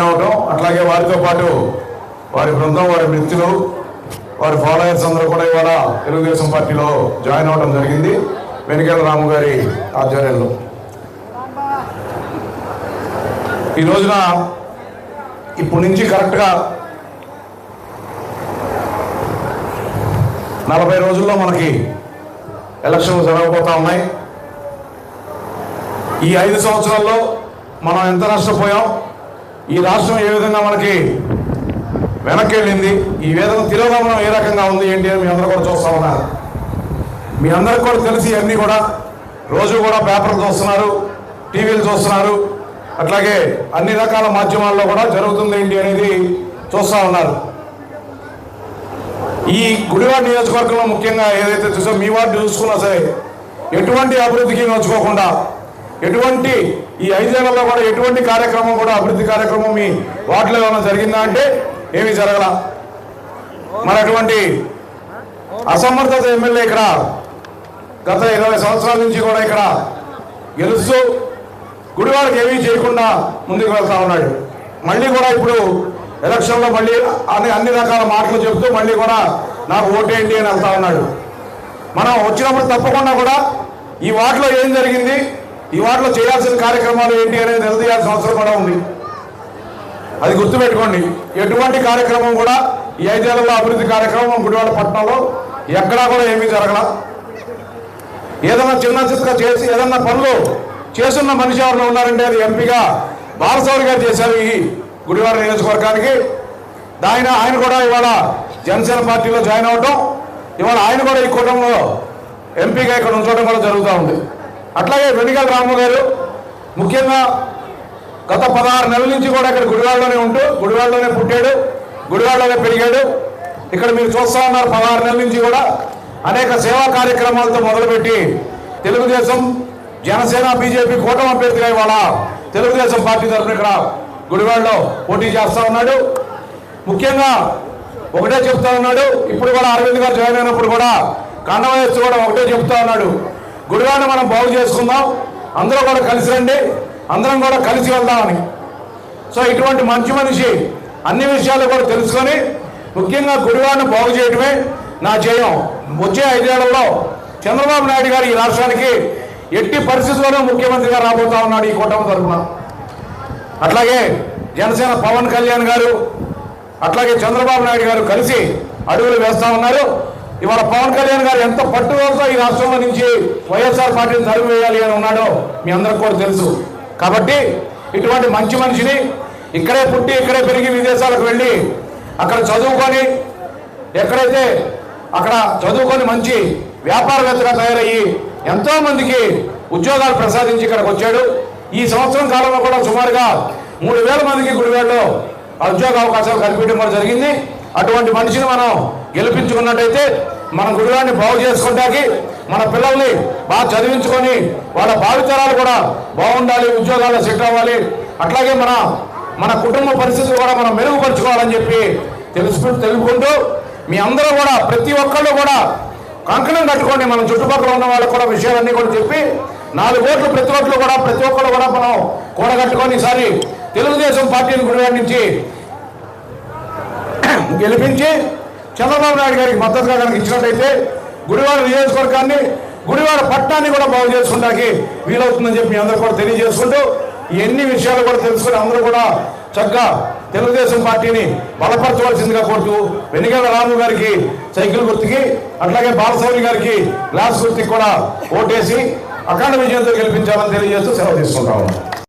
అవటం అట్లాగే వారితో పాటు వారి బృందం వారి మిత్రులు వారి ఫాలోయర్స్ అందరూ కూడా ఇవాళ తెలుగుదేశం పార్టీలో జాయిన్ అవడం జరిగింది. వెనుకల రాము గారి ఆధ్వర్యంలో. ఈ రోజున ఇప్పటి నుంచి కరెక్ట్గా నలభై రోజుల్లో మనకి ఎలక్షన్లు జరగబోతా ఉన్నాయి. ఈ ఐదు సంవత్సరాల్లో మనం ఎంత నష్టపోయాం? ఈ రాష్ట్రం ఏ విధంగా మనకి వెనక్కి వెళ్ళింది ఈ వేదన తిరోగమనం ఏ రకంగా ఉంది ఏంటి అని మీ అందరూ కూడా చూస్తా ఉన్నారు. మీ అందరికి కూడా తెలిసి అన్నీ కూడా రోజు కూడా పేపర్లు చూస్తున్నారు టీవీలు చూస్తున్నారు. అట్లాగే అన్ని రకాల మాధ్యమాల్లో కూడా జరుగుతుంది ఏంటి అనేది చూస్తూ ఉన్నారు. ఈ గుడివాడ నియోజకవర్గంలో ముఖ్యంగా ఏదైతే చూసో మీ వార్డు చూసుకున్నా సరే ఎటువంటి అభివృద్ధికి నోచుకోకుండా ఎటువంటి ఈ ఐదేళ్ళలో కూడా ఎటువంటి కార్యక్రమం కూడా అభివృద్ధి కార్యక్రమం మీ వార్డులో ఏమైనా జరిగిందా అంటే ఏమీ జరగల. మరి అటువంటి అసమర్థత ఎమ్మెల్యే ఇక్కడ గత ఇరవై సంవత్సరాల నుంచి కూడా ఇక్కడ గెలుస్తూ గుడివాడకి ఏమీ చేయకుండా ముందుకు వెళ్తా ఉన్నాడు. మళ్ళీ కూడా ఇప్పుడు ఎలక్షన్లో మళ్ళీ అన్ని అన్ని రకాల మాటలు చెబుతూ మళ్ళీ కూడా నాకు ఓటేయండి అని వెళ్తా ఉన్నాడు. మనం వచ్చినప్పుడు తప్పకుండా కూడా ఈ వాటిలో ఏం జరిగింది? ఈ వాటిలో చేయాల్సిన కార్యక్రమాలు ఏంటి అనేది నిలదీయాల్సిన అవసరం కూడా ఉంది. అది గుర్తుపెట్టుకోండి. ఎటువంటి కార్యక్రమం కూడా ఈ ఐదేళ్ళలో అభివృద్ధి కార్యక్రమం గుడివాడ పట్టణంలో ఎక్కడా కూడా ఏమీ జరగల. ఏదైనా చిన్న చిన్న చేసి ఏదన్నా పనులు చేస్తున్న మనిషి ఎవరిలో ఉన్నారంటే అది ఎంపీగా బాలసౌరి గారు చేశారు ఈ గుడివాడ నియోజకవర్గానికి. ఆయన ఆయన కూడా ఇవాళ జనసేన పార్టీలో జాయిన్ అవడం ఇవాళ ఆయన కూడా ఈ కుటుంబంలో ఎంపీగా ఇక్కడ ఉంచడం కూడా జరుగుతూ ఉంది. అట్లాగే వెనిగల్ రాము గారు ముఖ్యంగా గత పదహారు నెలల నుంచి కూడా ఇక్కడ గుడివాడలోనే ఉంటూ గుడివాడలోనే పుట్టాడు గుడివాడలోనే పెరిగాడు. ఇక్కడ మీరు చూస్తా ఉన్నారు పదహారు నెలల నుంచి కూడా అనేక సేవా కార్యక్రమాలతో మొదలుపెట్టి తెలుగుదేశం జనసేన బీజేపీ కూటమి అభ్యర్థిగా ఇవాళ తెలుగుదేశం పార్టీ తరఫున ఇక్కడ గుడివాడలో పోటీ చేస్తూ ఉన్నాడు. ముఖ్యంగా ఒకటే చెప్తా ఉన్నాడు ఇప్పుడు కూడా అరవింద్ గారు జాయిన్ అయినప్పుడు కూడా కన్నవయస్సు కూడా ఒకటే చెప్తా ఉన్నాడు. గుడివాడ మనం బాగు చేసుకుందాం. అందరూ కూడా కలిసి రండి. అందరం కూడా కలిసి వెళ్దామని. సో ఇటువంటి మంచి మనిషి అన్ని విషయాలు కూడా తెలుసుకొని ముఖ్యంగా గుడివాడను బాగు చేయడమే నా జయం. వచ్చే ఐదేళ్ళలో చంద్రబాబు నాయుడు గారు ఈ రాష్ట్రానికి ఎట్టి పరిస్థితుల్లోనూ ముఖ్యమంత్రిగా రాబోతా ఉన్నాడు ఈ కూటమి తరఫున అట్లాగే జనసేన పవన్ కళ్యాణ్ గారు అట్లాగే చంద్రబాబు నాయుడు గారు కలిసి అడుగులు వేస్తా ఉన్నారు. ఇవాళ పవన్ కళ్యాణ్ గారు ఎంత పట్టుదలతో ఈ రాష్ట్రంలో నుంచి వైఎస్ఆర్ పార్టీని తరుగు వేయాలి అని ఉన్నాడో మీ అందరికి కూడా తెలుసు. కాబట్టి ఇటువంటి మంచి మనిషిని ఇక్కడే పుట్టి ఇక్కడే పెరిగి విదేశాలకు వెళ్ళి అక్కడ చదువుకొని ఎక్కడైతే అక్కడ చదువుకొని మంచి వ్యాపారవేత్తగా తయారయ్యి ఎంతో మందికి ఉద్యోగాలు ప్రసాదించి ఇక్కడికి వచ్చాడు. ఈ సంవత్సరం కాలంలో కూడా సుమారుగా మూడు వేల మందికి గుడివేళ్ళలో ఉద్యోగ అవకాశాలు కల్పించడం కూడా జరిగింది. అటువంటి మనిషిని మనం గెలిపించుకున్నట్టయితే మన గుడివాన్ని బాగు చేసుకోవడానికి మన పిల్లల్ని బాగా చదివించుకొని వాళ్ళ భావితరాలు కూడా బాగుండాలి ఉద్యోగాల్లో సెట్ అవ్వాలి. అట్లాగే మన మన కుటుంబ పరిస్థితులు కూడా మనం మెరుగుపరుచుకోవాలని చెప్పి తెలుసు తెలుపుకుంటూ మీ అందరూ కూడా ప్రతి ఒక్కళ్ళు కూడా కంకణం కట్టుకోండి మనం చుట్టుపక్కల ఉన్న వాళ్ళకు కూడా విషయాలన్నీ కూడా చెప్పి నాలుగు ఓట్లు ప్రతి ఒక్కరు కూడా ప్రతి ఒక్కరు కూడా మనం కూడగట్టుకొని ఈసారి తెలుగుదేశం పార్టీని గుడివాడి నుంచి గెలిపించి చంద్రబాబు నాయుడు గారికి మద్దతుగా కనుక ఇచ్చినట్టయితే గుడివాడ నియోజకవర్గాన్ని గుడివాడ పట్టాన్ని కూడా బాగు చేసుకోవడానికి వీలవుతుందని చెప్పి మీ అందరూ కూడా తెలియజేసుకుంటూ ఈ ఎన్ని విషయాలు కూడా తెలుసుకుని అందరూ కూడా చక్కగా తెలుగుదేశం పార్టీని బలపరచవలసిందిగా కోరుతూ వెనుకల రాము గారికి సైకిల్ గుర్తుకి అట్లాగే బాలసౌరి గారికి గ్లాస్ గుర్తుకి కూడా ఓటేసి అఖండ విజయంతో గెలిపించాలని తెలియజేస్తూ సెలవు తీసుకుంటా ఉన్నాం.